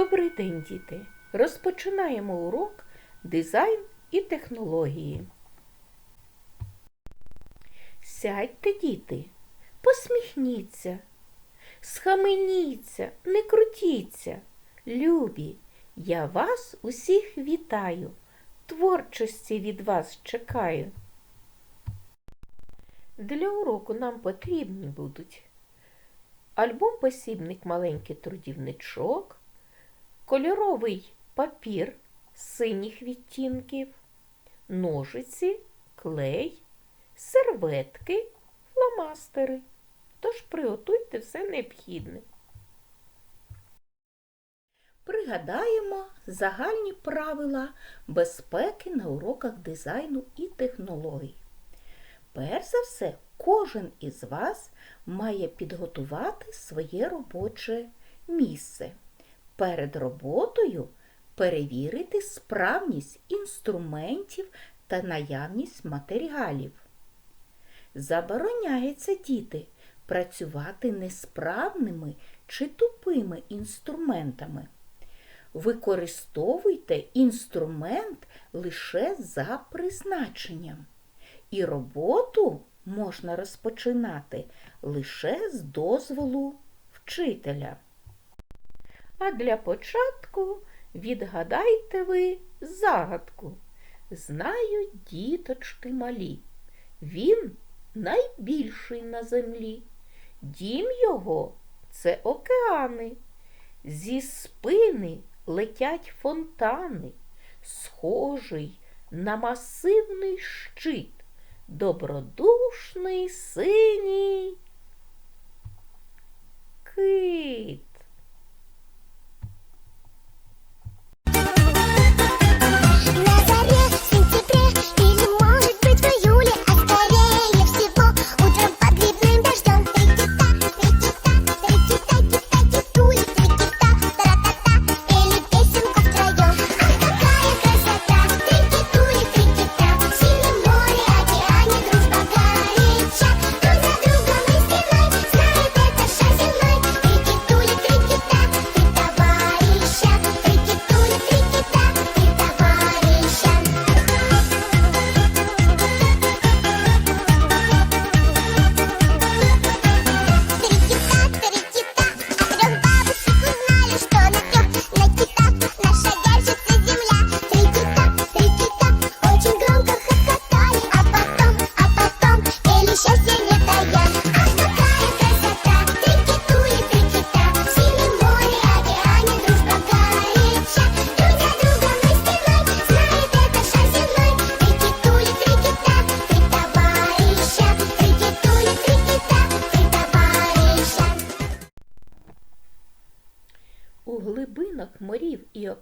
Добрий день, діти! Розпочинаємо урок дизайн і технології. Сядьте, діти, посміхніться, схаменіться, не крутіться. Любі, я вас усіх вітаю, творчості від вас чекаю. Для уроку нам потрібні будуть альбом-посібник маленький трудівничок, кольоровий папір синіх відтінків, ножиці, клей, серветки, фломастери. Тож приготуйте все необхідне. Пригадаємо загальні правила безпеки на уроках дизайну і технологій. Перш за все, кожен із вас має підготувати своє робоче місце. Перед роботою перевірити справність інструментів та наявність матеріалів. Забороняється діти працювати несправними чи тупими інструментами. Використовуйте інструмент лише за призначенням. І роботу можна розпочинати лише з дозволу вчителя. А для початку відгадайте ви загадку. Знають діточки малі. Він найбільший на землі. Дім його це океани. Зі спини летять фонтани, схожий на масивний щит, добродушний синій кит. На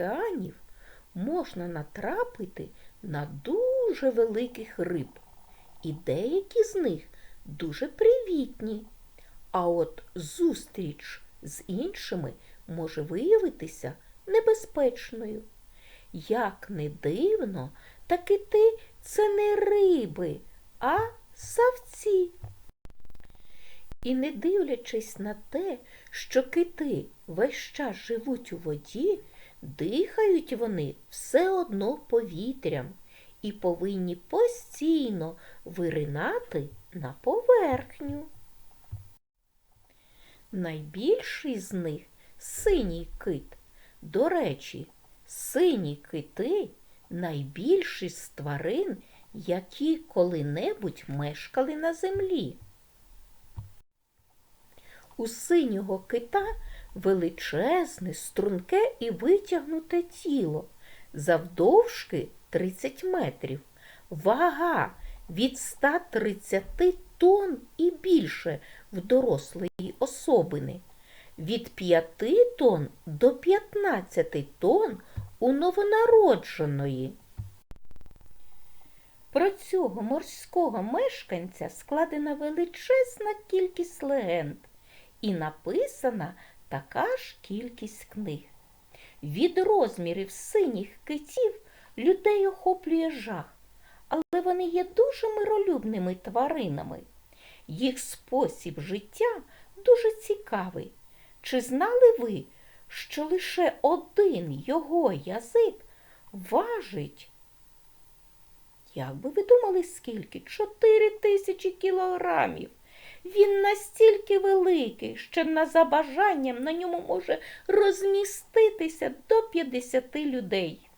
океанів можна натрапити на дуже великих риб, і деякі з них дуже привітні. А от зустріч з іншими може виявитися небезпечною. Як не дивно, та кити це не риби, а савці. І не дивлячись на те, що кити весь час живуть у воді, дихають вони все одно повітрям і повинні постійно виринати на поверхню. Найбільший з них синій кит. До речі, сині кити найбільші з тварин, які коли-небудь мешкали на землі. У синього кита величезне, струнке і витягнуте тіло, завдовжки 30 метрів, вага від 130 тонн і більше в дорослої особини, від 5 тонн до 15 тонн у новонародженої. Про цього морського мешканця складена величезна кількість легенд і написана така ж кількість книг. Від розмірів синіх китів людей охоплює жах, але вони є дуже миролюбними тваринами. Їх спосіб життя дуже цікавий. Чи знали ви, що лише один його язик важить, як би ви думали, скільки? Чотири тисячі кілограмів. Він настільки великий, що на за бажанням на ньому може розміститися до 50 людей.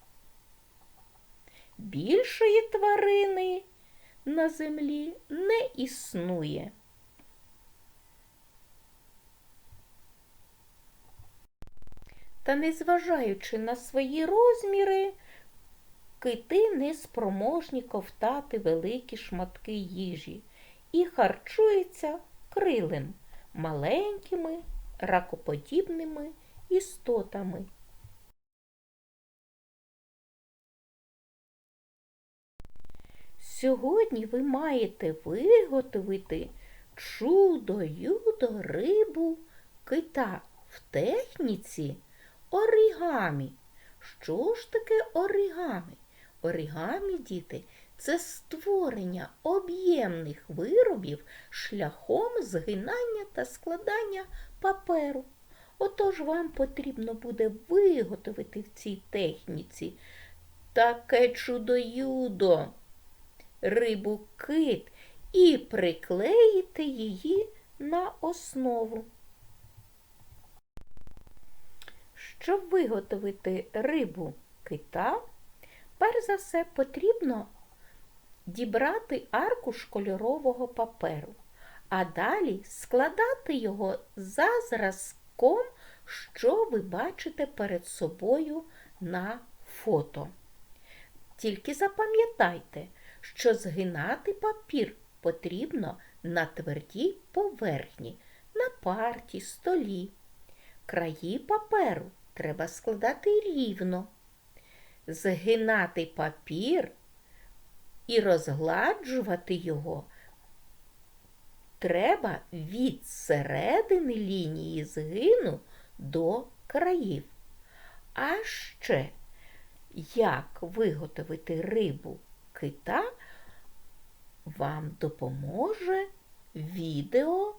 Більшої тварини на землі не існує. Та незважаючи на свої розміри, кити не спроможні ковтати великі шматки їжі і харчуються крилем, маленькими ракоподібними істотами. Сьогодні ви маєте виготовити чудо-юдо рибу кита в техніці оригамі. Що ж таке оригамі? Оригамі, діти, це створення об'ємних виробів шляхом згинання та складання паперу. Отож вам потрібно буде виготовити в цій техніці таке чудо-юдо рибу кит і приклеїти її на основу. Щоб виготовити рибу кита, перш за все потрібно дібрати аркуш кольорового паперу, а далі складати його за зразком, що ви бачите перед собою на фото. Тільки запам'ятайте, що згинати папір потрібно на твердій поверхні, на парті, столі. Краї паперу треба складати рівно. Згинати папір і розгладжувати його треба від середини лінії згину до країв. А ще, як виготовити рибу кита, вам допоможе відео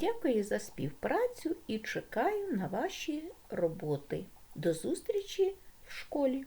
Дякую за співпрацю і чекаю на ваші роботи. До зустрічі в школі!